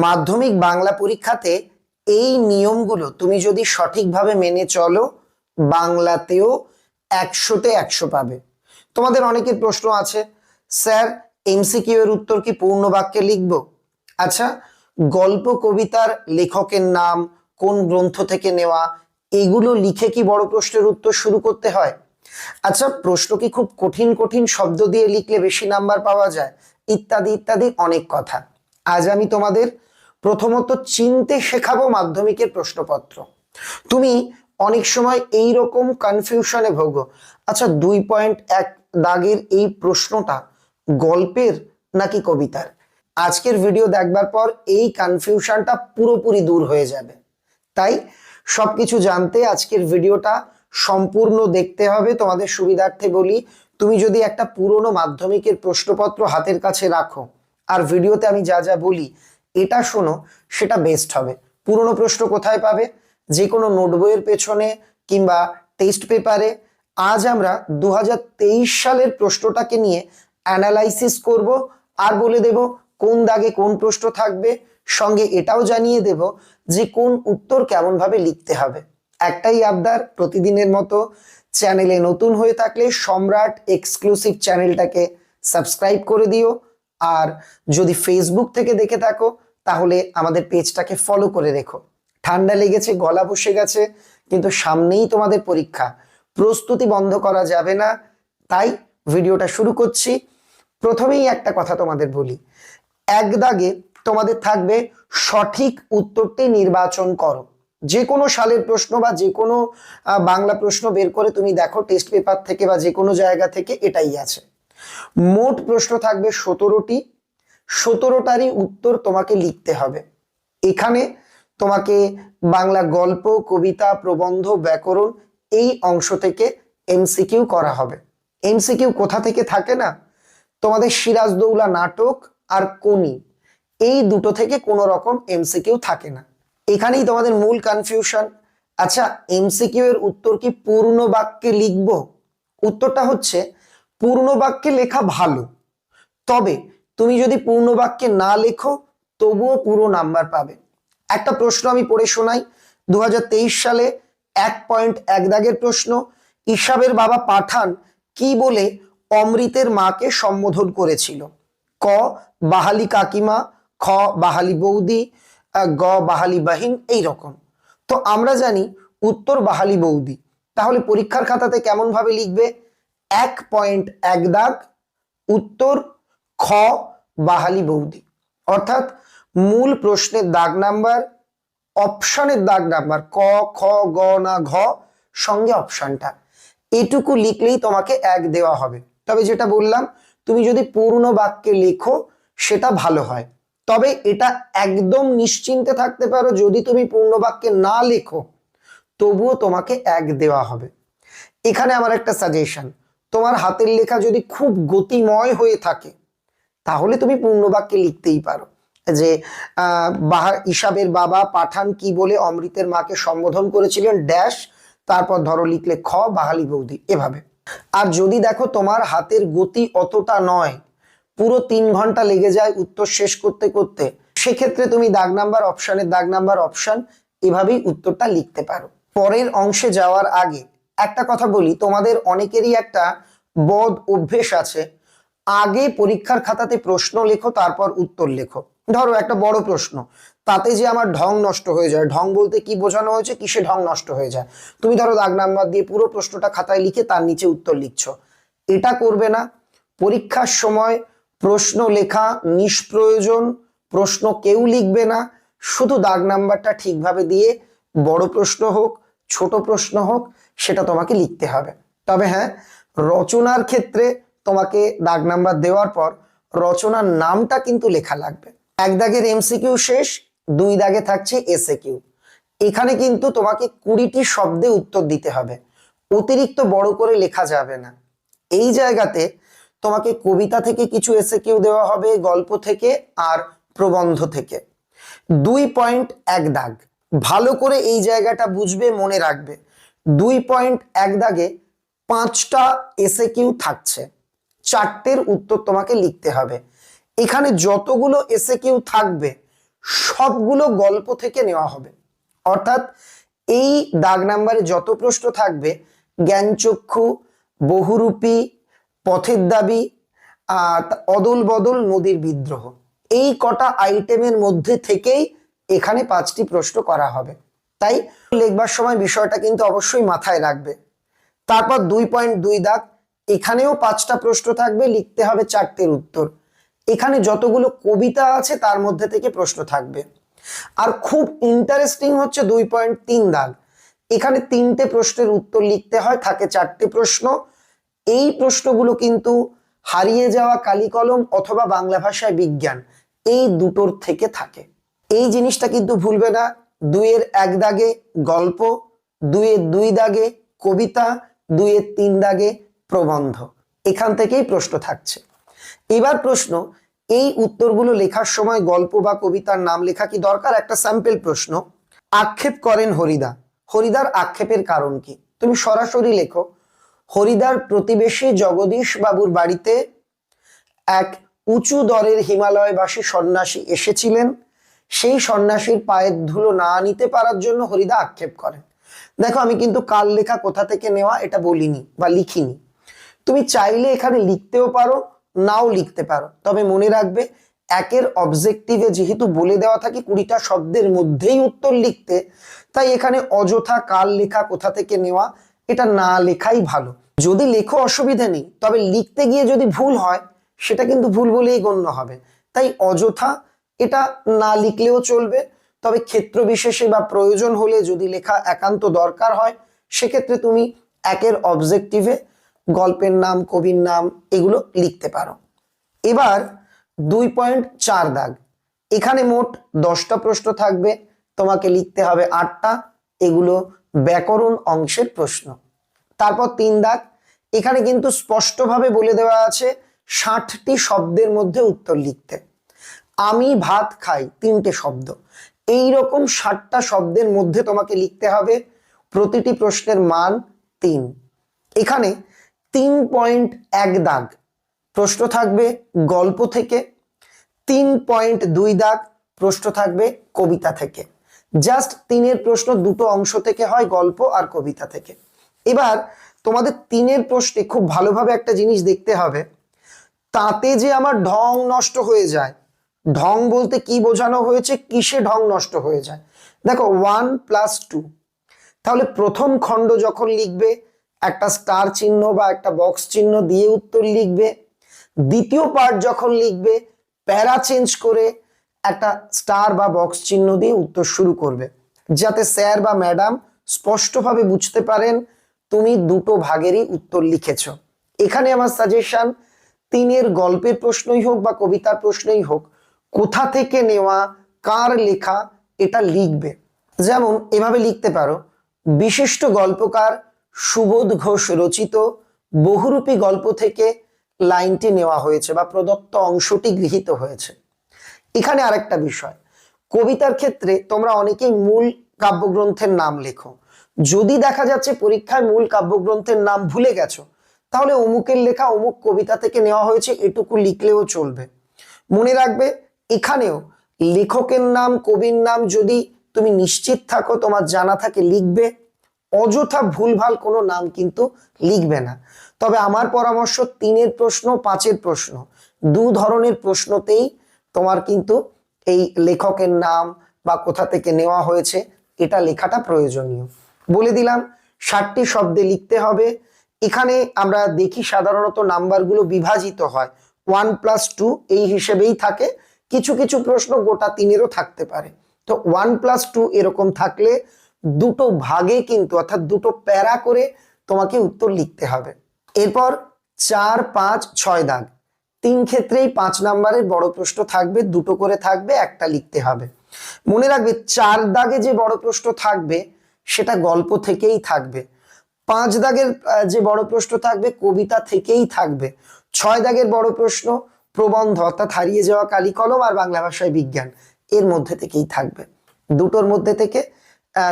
মাধ্যমিক বাংলা পরীক্ষাতে এই নিয়মগুলো তুমি যদি সঠিকভাবে মেনে চলো, বাংলাতেও একশোতে একশো পাবে। তোমাদের অনেকের প্রশ্ন আছে, স্যার, এমসিকিউ এর উত্তর কি পূর্ণ বাক্যে লিখব? আচ্ছা গল্প, কবিতার লেখকের নাম, কোন গ্রন্থ থেকে নেওয়া, এগুলো লিখে কি বড় প্রশ্নের উত্তর শুরু করতে হয়? আচ্ছা প্রশ্ন কি খুব কঠিন কঠিন শব্দ দিয়ে লিখলে বেশি নাম্বার পাওয়া যায়? ইত্যাদি ইত্যাদি অনেক কথা। আজ আমি তোমাদের প্রথমত চিনতে শেখাবো মাধ্যমিকের প্রশ্নপত্র। তুমি অনেক সময় এই রকম কনফিউশনে ভোগো। আচ্ছা দুই পয়েন্ট এক দাগের এই প্রশ্নটা গল্পের নাকি কবিতার? আজকের ভিডিও দেখবার পর এই কনফিউশনটা পুরোপুরি দূর হয়ে যাবে। তাই সবকিছু জানতে আজকের ভিডিওটা সম্পূর্ণ দেখতে হবে। তোমাদের সুবিধার্থে বলি, তুমি যদি একটা পুরনো মাধ্যমিকের প্রশ্নপত্র হাতের কাছে রাখো আর ভিডিওতে আমি যা যা বলি, এটা শোনো, সেটা বেস্ট হবে। পুরনো প্রশ্ন কোথায় পাবে? যে কোনো নোট বইয়ের পেছনে কিংবা টেস্ট পেপারে আজ আমরা দু হাজার তেইশ সালের প্রশ্নটাকে নিয়ে অ্যানালাইসিস করব আর বলে দেব কোন দাগে কোন প্রশ্ন থাকবে। সঙ্গে এটাও জানিয়ে দেব যে কোন উত্তর কেমনভাবে লিখতে হবে। একটাই আবদার প্রতিদিনের মতো। চ্যানেলে নতুন হয়ে থাকলে সম্রাট এক্সক্লুসিভ চ্যানেলটাকে সাবস্ক্রাইব করে দিও। আর যদি ফেসবুক থেকে দেখে থাকো, তাহলে আমাদের পেজটাকে ফলো করে রেখো। ঠান্ডা লেগেছে, গলা বসে গেছে, কিন্তু সামনেই তোমাদের পরীক্ষা। প্রস্তুতি বন্ধ করা যাবে না, তাই ভিডিওটা শুরু করছি। প্রথমেই একটা কথা তোমাদের বলি। এক দাগে তোমাদের থাকবে সঠিক উত্তরটি নির্বাচন করো। যে কোনো সালের প্রশ্ন বা যে কোনো বাংলা প্রশ্ন বের করে তুমি দেখো টেস্ট পেপার থেকে বা যে কোনো জায়গা থেকে এটাই আছে। মোট প্রশ্ন থাকবে সতেরোটি। সতেরোটারই উত্তর তোমাকে লিখতে হবে। এখানে তোমাকে বাংলা গল্প, কবিতা, প্রবন্ধ, ব্যাকরণ এই অংশ থেকে এমসিকিউ করা হবে। এমসিকিউ কোথা থেকে থাকে না? তোমাদের সিরাজদৌলা নাটক আর কোনি এই দুটো থেকে কোনো রকম এমসিকিউ থাকে না। এখানেই তোমাদের মূল কনফিউশন আচ্ছা এমসিকিউ এর উত্তর কি পূর্ণ বাক্যে লিখব? উত্তরটা হচ্ছে পূর্ণ বাক্যে লেখা ভালো। তবে তুমি যদি পূর্ণ বাক্যে না লেখো, তবুও পুরো নাম্বার পাবে। একটা প্রশ্ন আমি পড়ে শোনাই। দু হাজার তেইশ সালে এক পয়েন্ট এক দাগের প্রশ্ন, ইসাবের বাবা পাঠান কি বলে অমৃতের মাকে সম্বোধন করেছিল? ক, বাহালি কাকিমা, খ, বাহালি বৌদি গ, বাহালি বাহিন, এই রকম। তো আমরা জানি উত্তর বাহালি বৌদি। তাহলে পরীক্ষার খাতাতে কেমন ভাবে লিখবে? এক পয়েন্ট এক দাগ, উত্তর খ বাহালি বৌদি। অর্থাৎ মূল প্রশ্নের দাগ নাম্বার, অপশনের দাগ নাম্বার, ক, খ, গ, না, ঘ, সঙ্গে অপশনটা। এটুকু লিখলেই তোমাকে এক দেওয়া হবে। তবে যেটা বললাম, তুমি যদি পূর্ণ বাক্যে লেখো, সেটা ভালো হয়। তবে এটা একদম নিশ্চিন্তে থাকতে পারো, যদি তুমি পূর্ণ বাক্যে না লেখো, তবুও তোমাকে এক দেওয়া হবে। এখানে আমার একটা সাজেশন তোমার হাতের লেখা যদি খুব গতিময় হয়ে থাকে তাহলে তুমি পূর্ণ বাক্যে লিখতেই পারো যে আহ, ইসাবের বাবা পাঠান কি বলে অমৃতের মাকে সম্বোধন করেছিলেন? ড্যাশ তারপর ধরো লিখলে খ বাহালি বৌদি এভাবে। আর যদি দেখো তোমার হাতের গতি অতটা নয় পুরো তিন ঘণ্টা লেগে যায় উত্তর শেষ করতে করতে সেক্ষেত্রে তুমি দাগ নাম্বার অপশানের দাগ নাম্বার অপশান এভাবেই উত্তরটা লিখতে পারো। পরের অংশে যাওয়ার আগে একটা কথা বলি, তোমাদের অনেকেরই একটা বদ অভ্যেস আছে। আগে পরীক্ষার খাতাতে প্রশ্ন লেখো, তারপর উত্তর লেখো। ধরো একটা বড় প্রশ্ন, তাতে যে আমার ঢং নষ্ট হয়ে যায়। ঢং বলতে কি বোঝানো হয়েছে? কিসে ঢং নষ্ট হয়ে যায়? তুমি ধরো দাগ নাম্বার দিয়ে পুরো প্রশ্নটা খাতায় লিখে তার নিচে উত্তর লিখছ। এটা করবে না। পরীক্ষার সময় প্রশ্ন লেখা নিষ্প্রয়োজন, প্রশ্ন কেউ লিখবে না। শুধু দাগ নাম্বারটা ঠিকভাবে দিয়ে বড় প্রশ্ন হোক, ছোট প্রশ্ন হোক সেটা তোমাকে লিখতে হবে। তবে হ্যাঁ রচনার ক্ষেত্রে তোমাকে দাগ নাম্বার দেওয়ার পর রচনার নামটা কিন্তু লেখা লাগবে। এক দাগের এমসিকিউ শেষ, দুই দাগে থাকছে এসএ কিউ এখানে কিন্তু তোমাকে কুড়িটি শব্দে উত্তর দিতে হবে। অতিরিক্ত বড় করে লেখা যাবে না। এই জায়গাতে তোমাকে কবিতা থেকে কিছু এসে কিউ দেওয়া হবে, গল্প থেকে আর প্রবন্ধ থেকে। দুই পয়েন্ট এক দাগ। ভালো করে এই জায়গাটা বুঝবে, মনে রাখবে। দুই পয়েন্ট এক দাগে পাঁচটা এসে কিউ থাকছে। চারটের উত্তর তোমাকে লিখতে হবে। এখানে যতগুলো এসে কিউ থাকবে, সবগুলো গল্প থেকে নেওয়া হবে। অর্থাৎ এই দাগ নাম্বারে যত প্রশ্ন থাকবে, জ্ঞানচক্ষু, বহুরূপী, পথের দাবি অদল বদল নদীর বিদ্রোহ। এই কটা আইটেমের মধ্যে থেকেই এখানে পাঁচটি প্রশ্ন করা হবে। তাই লিখবার সময় বিষয়টা কিন্তু অবশ্যই মাথায় রাখবে। তারপর দুই পয়েন্ট দুই দাগ, এখানেও পাঁচটা প্রশ্ন থাকবে, লিখতে হবে চারটের উত্তর। এখানে যতগুলো কবিতা আছে তার মধ্যে থেকে প্রশ্ন থাকবে। আর খুব ইন্টারেস্টিং হচ্ছে দুই পয়েন্ট তিন দাগ। এখানে তিনটে প্রশ্নের উত্তর লিখতে হয়, থাকে চারটে প্রশ্ন। এই প্রশ্নগুলো কিন্তু হারিয়ে যাওয়া কালিকলম অথবা বাংলা ভাষায় বিজ্ঞান, এই দুটোর থেকে থাকে। এই জিনিসটা কিন্তু ভুলবে না দুইয়ের এক দাগে গল্প দুইয়ের দুই দাগে কবিতা দুইয়ের তিন দাগে প্রবন্ধ। এখান থেকেই প্রশ্ন থাকছে। এবার প্রশ্ন, এই উত্তরগুলো লেখার সময় গল্প বা কবিতার নাম লেখা কি দরকার? একটা স্যাম্পল প্রশ্ন। আক্ষেপ করেন হরিদা। হরিদার আক্ষেপের কারণ কি? তুমি সরাসরি লেখো, হরিদার প্রতিবেশী জগদীশ বাবুর বাড়িতে এক উঁচু দরের হিমালয়বাসী সন্ন্যাসী এসেছিলেন। সেই সন্ন্যাসীর পায়ের ধুলো না নিতে পারার জন্য হরিদা আক্ষেপ করেন দেখো, আমি কিন্তু কাল লেখা কোথা থেকে নেওয়া এটা বলিনি বা লিখিনি। তুমি চাইলে এখানে লিখতেও পারো, নাও লিখতে পারো। তবে মনে রাখবে, একের অবজেক্টিভে যেহেতু বলে দেওয়া থাকে কুড়িটা শব্দের মধ্যেই উত্তর লিখতে, তাই এখানে অযথা কাল লেখা কোথা থেকে নেওয়া এটা না লেখাই ভালো। যদি লেখো অসুবিধা নেই, তবে লিখতে গিয়ে যদি ভুল হয়, সেটা কিন্তু ভুল বলেই গণ্য হবে। তাই অযথা এটা না লিখলেও চলবে। তবে ক্ষেত্র বিশেষে বা প্রয়োজন হলে যদি লেখা একান্ত দরকার হয়, সেক্ষেত্রে তুমি একের অবজেক্টিভে গল্পের নাম, কবির নাম এগুলো লিখতে পারো। এবার দুই পয়েন্ট চার দাগ। এখানে মোট দশটা প্রশ্ন থাকবে। তোমাকে লিখতে হবে আটটা। এগুলো ব্যাকরণ অংশের প্রশ্ন। তারপর তিন দাগ। এখানে কিন্তু স্পষ্টভাবে বলে দেওয়া আছে, ষাটটি শব্দের মধ্যে উত্তর লিখতে। আমি ভাত খাই তিনটে শব্দ। এই রকম ষাটটা শব্দের মধ্যে তোমাকে লিখতে হবে, প্রতিটি প্রশ্নের মান তিন। এখানে তিন পয়েন্ট এক দাগ। প্রশ্ন থাকবে গল্প থেকে। তিন পয়েন্ট দুই দাগ। প্রশ্ন থাকবে কবিতা থেকে। জাস্ট তিনের প্রশ্ন দুটো অংশ থেকে হয় গল্প আর কবিতা থেকে। এবার তোমাদের তিনের প্রশ্নে খুব ভালোভাবে একটা জিনিস দেখতে হবে। তাতে যে আমার ঢং নষ্ট হয়ে যায় ঢং বলতে কি বোঝানো হয়েছে? কিসে ঢং নষ্ট হয়ে যায়? দেখো ওয়ান প্লাস টু তাহলে প্রথম খণ্ড যখন লিখবে, একটা স্টার চিহ্ন বা একটা বক্স চিহ্ন দিয়ে উত্তর লিখবে। দ্বিতীয় পার্ট যখন লিখবে, প্যারা চেঞ্জ করে একটা স্টার বা বক্স চিহ্ন দিয়ে উত্তর শুরু করবে। যাতে স্যার বা ম্যাডাম স্পষ্টভাবে বুঝতে পারেন, তুমি দুটো ভাগেরই উত্তর লিখেছ। এখানে আমার সাজেশন তিনের গল্পের প্রশ্নই হোক বা কবিতার প্রশ্নই হোক কোথা থেকে নেওয়া, কার লেখা, এটা লিখবে। যেমন এভাবে লিখতে পারো, বিশিষ্ট গল্পকার সুবোধ ঘোষ রচিত বহুরূপী গল্প থেকে লাইনটি নেওয়া হয়েছে বা প্রদত্ত অংশটি গৃহীত হয়েছে। এখানে আরেকটা বিষয়, কবিতার ক্ষেত্রে তোমরা অনেকেই মূল কাব্যগ্রন্থের নাম লেখো। যদি দেখা যাচ্ছে পরীক্ষায় মূল কাব্যগ্রন্থের নাম ভুলে গেছো, তাহলে অমুকের লেখা অমুক কবিতা থেকে নেওয়া হয়েছে, এটুকু লিখলেও চলবে। মনে রাখবে এখানেও লেখকের নাম, কবির নাম যদি তুমি নিশ্চিত থাকো, তোমার জানা থাকে লিখবে, অযথা ভুলভাল কোনো নাম কিন্তু লিখবে না। তবে আমার পরামর্শ, তিনের প্রশ্ন, পাঁচের প্রশ্ন, দু ধরনের প্রশ্নতেই তোমার কিন্তু এই লেখকের নাম বা কোথা থেকে নেওয়া হয়েছে, এটা লেখাটা প্রয়োজনীয়। বলে দিলাম, ষাটটি শব্দে লিখতে হবে। এখানে আমরা দেখি সাধারণত নাম্বারগুলো বিভাজিত হয়। ওয়ান প্লাস টু এই হিসেবেই থাকে। কিছু কিছু প্রশ্ন গোটা তিনেরও থাকতে পারে। তো ওয়ান প্লাস টু এরকম থাকলে দুটো ভাগে কিন্তু, অর্থাৎ দুটো প্যারা করে তোমাকে উত্তর লিখতে হবে। এরপর চার, পাঁচ, ছয় দাগ। তিন ক্ষেত্রেই পাঁচ নাম্বারের বড় প্রশ্ন থাকবে, দুটো করে থাকবে, একটা লিখতে হবে। মনে রাখবে চার দাগে যে বড় প্রশ্ন থাকবে, সেটা গল্প থেকেই থাকবে। পাঁচ দাগের যে বড় প্রশ্ন থাকবে, কবিতা থেকেই থাকবে। ছয় দাগের বড় প্রশ্ন প্রবন্ধ অর্থাৎ হারিয়ে যাওয়া কালিকলম আর বাংলা ভাষায় বিজ্ঞান, এর মধ্যে থেকেই থাকবে। দুটোর মধ্যে থেকে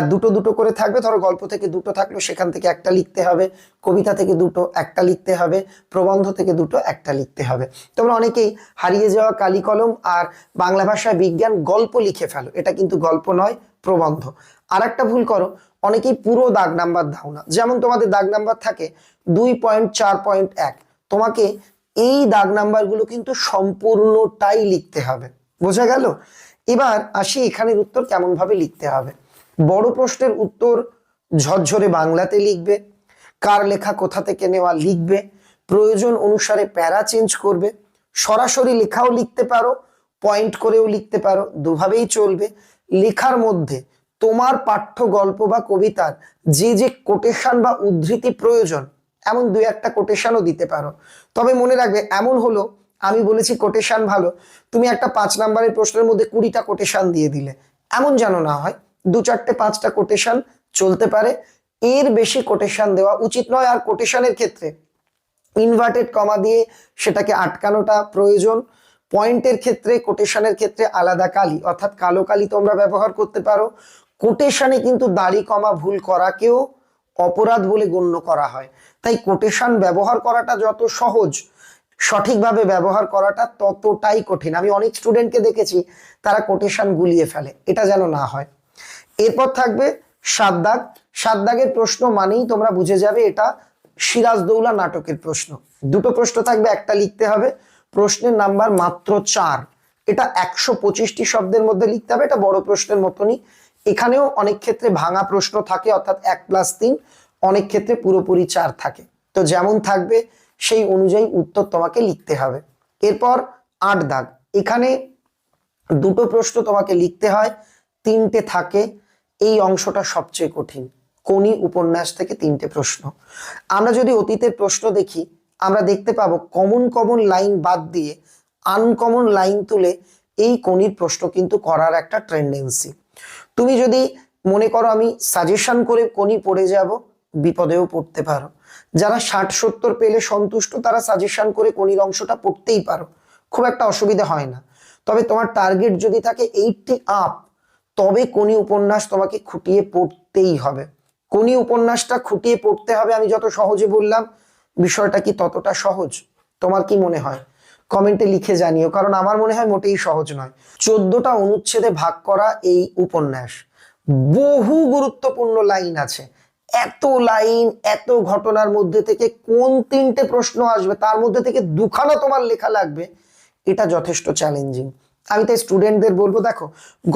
দুটো দুটো করে থাকবে। ধরো গল্প থেকে দুটো থাকল, সেখান থেকে একটা লিখতে হবে। কবিতা থেকে দুটো একটা লিখতে হবে। প্রবন্ধ থেকে দুটো একটা লিখতে হবে। তোমরা অনেকেই হারিয়ে যাওয়া কালি কলম আর বাংলা ভাষা বিজ্ঞান গল্প লিখে ফেলো। এটা কিন্তু গল্প নয়, প্রবন্ধ। আর একটা ভুল করো, অনেকেই পুরো দাগ নাম্বার দাও না। যেমন তোমাদের দাগ নাম্বার থাকে দুই পয়েন্ট চার পয়েন্ট এক। তোমাকে এই দাগ নাম্বারগুলো কিন্তু সম্পূর্ণটাই লিখতে হবে। বোঝা গেল? এবার আসি এখানের উত্তর কেমন ভাবে লিখতে হবে। বড় প্রশ্নের উত্তর ঝরঝরে বাংলাতে লিখবে, কার লেখা কোথা থেকে নেওয়া লিখবে, প্রয়োজন অনুসারে প্যারা চেঞ্জ করবে, সরাসরি লেখাও লিখতে পারো, পয়েন্ট করেও লিখতে পারো, দুভাবেই চলবে। লেখার মধ্যে তোমার পাঠ্য গল্প বা কবিতার যে যে কোটেশন বা উদ্ধৃতি প্রয়োজন এমন দুই একটা কোটেশনও দিতে পারো। তবে মনে রাখবে, এমন হলো, আমি বলেছি কোটেশন ভালো, তুমি একটা পাঁচ নাম্বারের প্রশ্নের মধ্যে কুড়িটা কোটেশন দিয়ে দিলে। এমন যেন না হয়, দু চারটে পাঁচটা কোটেশন চলতে পারে। এর বেশি কোটেশন দেওয়া উচিত নয়। আর কোটেশনের ক্ষেত্রে ইনভার্টেড কমা দিয়ে সেটাকে আটকানোটা প্রয়োজন। পয়েন্টের ক্ষেত্রে কোটেশনের ক্ষেত্রে আলাদা কালি, অর্থাৎ কালো কালি তোমরা ব্যবহার করতে পারো। কোটেশনে কিন্তু দাড়ি কমা ভুল করাকেও অপরাধ বলে গণ্য করা হয়। তাই কোটেশন ব্যবহার করাটা যত সহজ, সঠিকভাবে ব্যবহার করাটা ততটাই কঠিন। আমি অনেক স্টুডেন্টকে দেখেছি, তারা কোটেশন গুলিয়ে ফেলে, এটা যেন না হয়। এরপর থাকবে সাত দাগ সাত দাগের প্রশ্ন মানেই তোমরা বুঝে যাবে এটা সিরাজদৌলা নাটকের প্রশ্ন। দুটো প্রশ্ন থাকবে, একটা লিখতে হবে। প্রশ্নের নাম্বার মাত্র চার। এটা একশো পঁচিশটি শব্দের মধ্যে লিখতে হবে, এটা বড় প্রশ্নের মতনই এখানেও অনেক ক্ষেত্রে ভাঙা প্রশ্ন থাকে, অর্থাৎ এক প্লাস তিন, অনেক ক্ষেত্রে পুরোপুরি চার থাকে। তো যেমন থাকবে, সেই অনুযায়ী উত্তর তোমাকে লিখতে হবে। এরপর আট দাগ। এখানে দুটো প্রশ্ন তোমাকে লিখতে হয়, তিনটে থাকে, এই অংশটা সবচেয়ে কঠিন কোনি উপন্যাস থেকে তিনটে প্রশ্ন। আমরা যদি অতীতের প্রশ্ন দেখি, আমরা দেখতে পাবো কমন কমন লাইন বাদ দিয়ে আনকমন লাইন তুলে এই কোনির প্রশ্ন কিন্তু করার একটা ট্রেন্ডেন্সি তুমি যদি মনে করো আমি সাজেশন করে কোনি পড়ে যাব, বিপদেও পড়তে পারো। যারা ষাট, সত্তর পেলে সন্তুষ্ট, তারা সাজেশন করে কোনির অংশটা পড়তেই পারো। খুব একটা অসুবিধা হয় না। তবে তোমার টার্গেট যদি থাকে এইটটি আপ তবে কোনি উপন্যাস তোমাকে খুঁটিয়ে পড়তেই হবে। কোনি উপন্যাসটা খুঁটিয়ে পড়তে হবে, আমি যত সহজে বললাম, বিষয়টা কি ততটা সহজ? তোমার কি মনে হয়? কমেন্টে লিখে জানিও, কারণ আমার মনে হয় মোটেই সহজ নয়। চোদ্দটা অনুচ্ছেদে ভাগ করা এই উপন্যাস। বহু গুরুত্বপূর্ণ লাইন আছে। এত লাইন, এত ঘটনার মধ্যে থেকে কোন তিনটে প্রশ্ন আসবে, তার মধ্যে থেকে দুখানা তোমার লেখা লাগবে, এটা যথেষ্ট চ্যালেঞ্জিং আমি তাই স্টুডেন্টদের বলব, দেখো,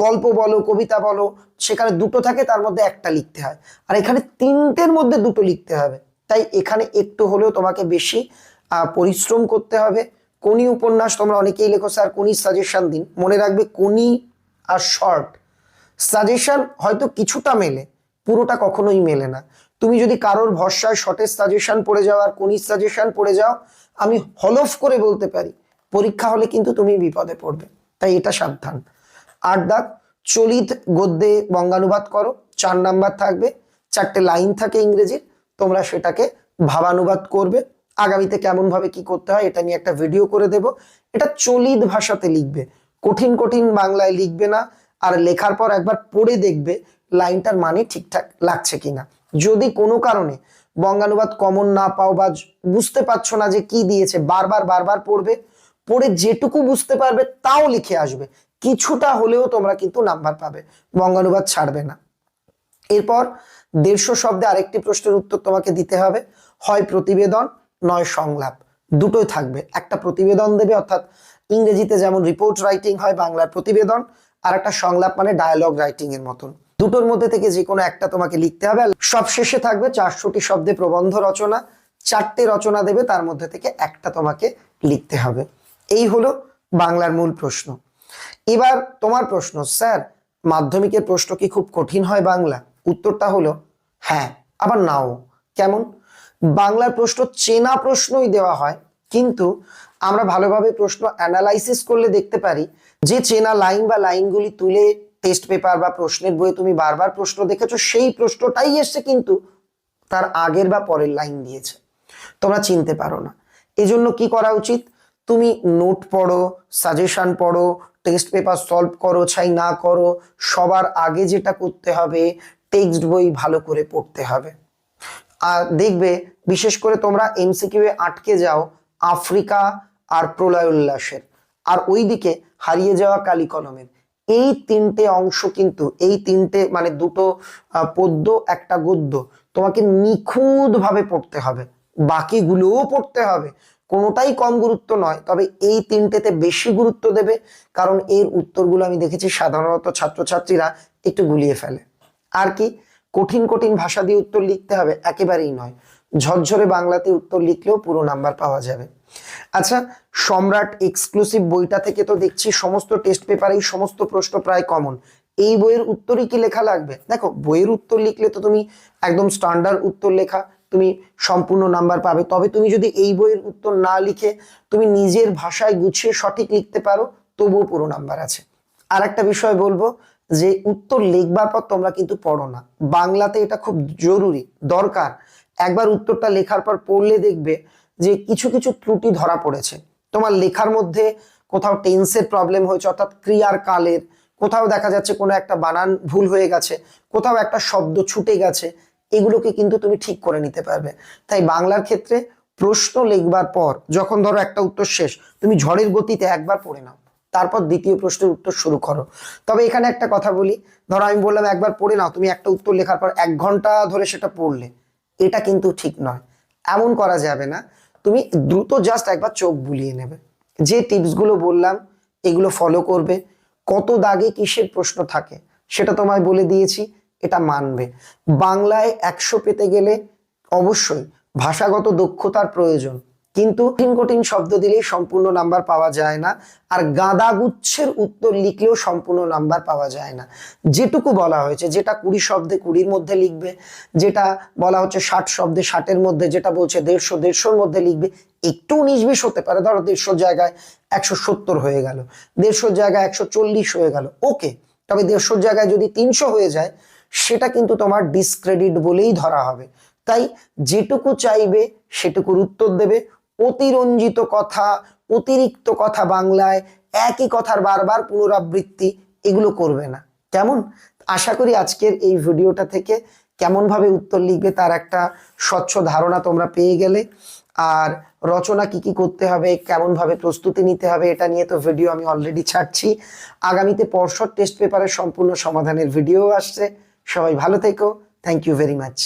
গল্প বলো, কবিতা বলো, সেখানে দুটো থাকে, তার মধ্যে একটা লিখতে হয়। আর এখানে তিনটের মধ্যে দুটো লিখতে হবে। তাই এখানে একটু হলেও তোমাকে বেশি পরিশ্রম করতে হবে। কোনি উপন্যাস তোমরা অনেকেই লেখো, স্যার। কোনি সাজেশন দিন। মনে রাখবে কোনি আর শর্ট সাজেশন হয়তো কিছুটা মেলে, পুরোটা কখনোই মেলে না। তুমি যদি কারোর ভরসায় শর্টের সাজেশন পড়ে যাও আর কোনির সাজেশন পড়ে যাও, আমি হলফ করে বলতে পারি, পরীক্ষা হলে কিন্তু তুমি বিপদে পড়বে। তাই এটা সাবধান। আট দাগ চলিত গদ্যে বঙ্গানুবাদ করো, চার নাম্বার থাকবে, চারটে লাইন থাকে ইংরেজির, তোমরা সেটাকে ভাবানুবাদ করবে। আগামীতে কেমন ভাবে কি করতে হয় এটা নিয়ে একটা ভিডিও করে দেব। এটা চলিত ভাষাতে লিখবে। কঠিন কঠিন বাংলায় লিখবে না, আর লেখার পর একবার পড়ে দেখবে লাইনটার মানে ঠিকঠাক লাগছে কিনা। যদি কোনো কারণে বঙ্গানুবাদ কমন না পাও বা বুঝতে পারছ না যে কি দিয়েছে, বারবার বারবার পড়বে, পড়ে যেটুকু বুঝতে পারবে তাও লিখে আসবে। কিছুটা হলেও তোমরা কিন্তু নাম্বার পাবে, বঙ্গানুবাদ ছাড়বে না। এরপর দেড়শো শব্দে আরেকটি প্রশ্নের উত্তর তোমাকে দিতে হবে। হয় প্রতিবেদন নয় সংলাপ, দুটোই থাকবে। একটা প্রতিবেদন দেবে, অর্থাৎ ইংরেজিতে যেমন রিপোর্ট রাইটিং হয় বাংলার প্রতিবেদন, আর একটা সংলাপ মানে ডায়ালগ রাইটিং এর মতন। দুটোর মধ্যে থেকে যে কোনো একটা তোমাকে লিখতে হবে। সব শেষে থাকবে চারশোটি শব্দে প্রবন্ধ রচনা, চারটে রচনা দেবে, তার মধ্যে থেকে একটা তোমাকে লিখতে হবে। এই হলো বাংলার মূল প্রশ্ন। এবার তোমার প্রশ্ন, স্যার, মাধ্যমিকের প্রশ্ন কি খুব কঠিন হয় বাংলা? উত্তরটা হলো হ্যাঁ আবার নাও। কেমন? বাংলার প্রশ্ন চেনা প্রশ্নই দেওয়া হয়, কিন্তু আমরা ভালোভাবে প্রশ্ন অ্যানালাইসিস করলে দেখতে পারি যে চেনা লাইন বা লাইনগুলি তুলে টেস্ট পেপার বা প্রশ্নের বইয়ে তুমি বারবার প্রশ্ন দেখেছ, সেই প্রশ্নটাই এসছে কিন্তু তার আগের বা পরের লাইন দিয়েছে। তোমরা চিনতে পারো না। এজন্য কি করা উচিত? তুমি নোট পড়ো সাজেশন পড়ো টেস্ট পেপার সলভ করো, ছাই না করো, সবার আগে যেটা করতে হবে টেক্সট বই ভালো করে পড়তে হবে। আর দেখবে, বিশেষ করে তোমরা এমসিকিউ এ আটকে যাও আফ্রিকা আর প্রলয় উল্লাসের। আর ওইদিকে হারিয়ে যাওয়া কালী কলমের এই তিনটে অংশ কিন্তু, এই তিনটে মানে দুটো পদ্য, একটা গদ্য, তোমাকে নিখুঁত ভাবে পড়তে হবে। বাকিগুলোও পড়তে হবে। কোনোটাই কম গুরুত্ব নয়, তবে এই তিনটেতে বেশি গুরুত্ব দেবে, কারণ এর উত্তরগুলো আমি দেখেছি সাধারণত ছাত্রছাত্রীরা একটু গুলিয়ে ফেলে। আর কি কঠিন কঠিন ভাষা দিয়ে উত্তর লিখতে হবে, একেবারেই নয়। ঝরঝরে বাংলাতে উত্তর লিখলেও পুরো নাম্বার পাওয়া যাবে। আচ্ছা সম্রাট এক্সক্লুসিভ বইটা থেকে তো দেখছি সমস্ত টেস্ট পেপারেই সমস্ত প্রশ্ন প্রায় কমন এই বইয়ের উত্তরই কি লেখা লাগবে? দেখো, বইয়ের উত্তর লিখলে তো তুমি একদম স্ট্যান্ডার্ড উত্তর লেখা, তুমি সম্পূর্ণ নাম্বার পাবে। তবে তুমি যদি এই বইয়ের উত্তর না লিখে তুমি নিজের ভাষায় গুছিয়ে সঠিক লিখতে পারো, তবুও পুরো নাম্বার আছে। আর একটা বিষয় বলব যে উত্তর লিখবার পর তোমরা কিন্তু পড়ো না। বাংলাতে এটা খুব জরুরি, দরকার। একবার উত্তরটা লেখার পর পড়লে দেখবে যে কিছু কিছু ত্রুটি ধরা পড়েছে। তোমার লেখার মধ্যে কোথাও টেন্সের প্রবলেম হয়েছে, অর্থাৎ ক্রিয়ার কালের কোথাও দেখা যাচ্ছে কোনো একটা বানান ভুল হয়ে গেছে, কোথাও একটা শব্দ ছুটে গেছে, এগুলোকে কিন্তু তুমি ঠিক করে নিতে পারবে। তাই বাংলার ক্ষেত্রে প্রশ্ন লিখবার পর, যখন ধরো একটা উত্তর শেষ, তুমি ঝড়ের গতিতে একবার পড়ে নাও। তারপর দ্বিতীয় প্রশ্নের উত্তর শুরু করো। তবে এখানে একটা কথা বলি। ধরো আমি বললাম একবার পড়ে নাও, তুমি একটা উত্তর লেখার পর এক ঘণ্টা ধরে সেটা পড়লে, এটা কিন্তু ঠিক নয়। এমন করা যাবে না। তুমি দ্রুত জাস্ট একবার চোখ বুলিয়ে নেবে। যে টিপসগুলো বললাম, এগুলো ফলো করবে। কত দাগে কিসের প্রশ্ন থাকে, সেটা তোমায় বলে দিয়েছি, এটা মানবে। বাংলায় একশো পেতে গেলে অবশ্যই ভাষাগত দক্ষতার প্রয়োজন। কিন্তু কঠিন কঠিন শব্দ দিলেই সম্পূর্ণ নাম্বার পাওয়া যায় না, আর গাদাগুচ্ছের উত্তর লিখলেও সম্পূর্ণ নাম্বার পাওয়া যায় না। যেটুকু বলা হয়েছে, যেটা কুড়ি শব্দে কুড়ির মধ্যে লিখবে, যেটা বলা হচ্ছে ষাট শব্দে ষাটের মধ্যে, যেটা বলছে দেড়শো, দেড়শোর মধ্যে লিখবে, একটু উনিশ বিশ হতে পারে। ধরো দেড়শো জায়গায় একশো সত্তর হয়ে গেল, দেড়শোর জায়গায় একশো চল্লিশ হয়ে গেল, ওকে। তবে দেড়শোর জায়গায় যদি তিনশো হয়ে যায়, সেটা কিন্তু তোমার ডিসক্রেডিট বলেই ধরা হবে। তাই যেটুকু চাইবে, সেটুকুর উত্তর দেবে অতিরঞ্জিত কথা, অতিরিক্ত কথা বাংলায়, একই কথার বারবার পুনরাবৃত্তি, এগুলো করবে না। কেমন? আশা করি আজকের এই ভিডিওটা থেকে কেমনভাবে উত্তর লিখবে তার একটা স্বচ্ছ ধারণা তোমরা পেয়ে গেলে। আর রচনা কি কি করতে হবে, কেমনভাবে প্রস্তুতি নিতে হবে, এটা নিয়ে তো ভিডিও আমি অলরেডি ছাড়ছি। আগামীতে পর্ষদ টেস্ট পেপারের সম্পূর্ণ সমাধানের ভিডিও আসছে। সবাই ভালো থেকো। Thank you very much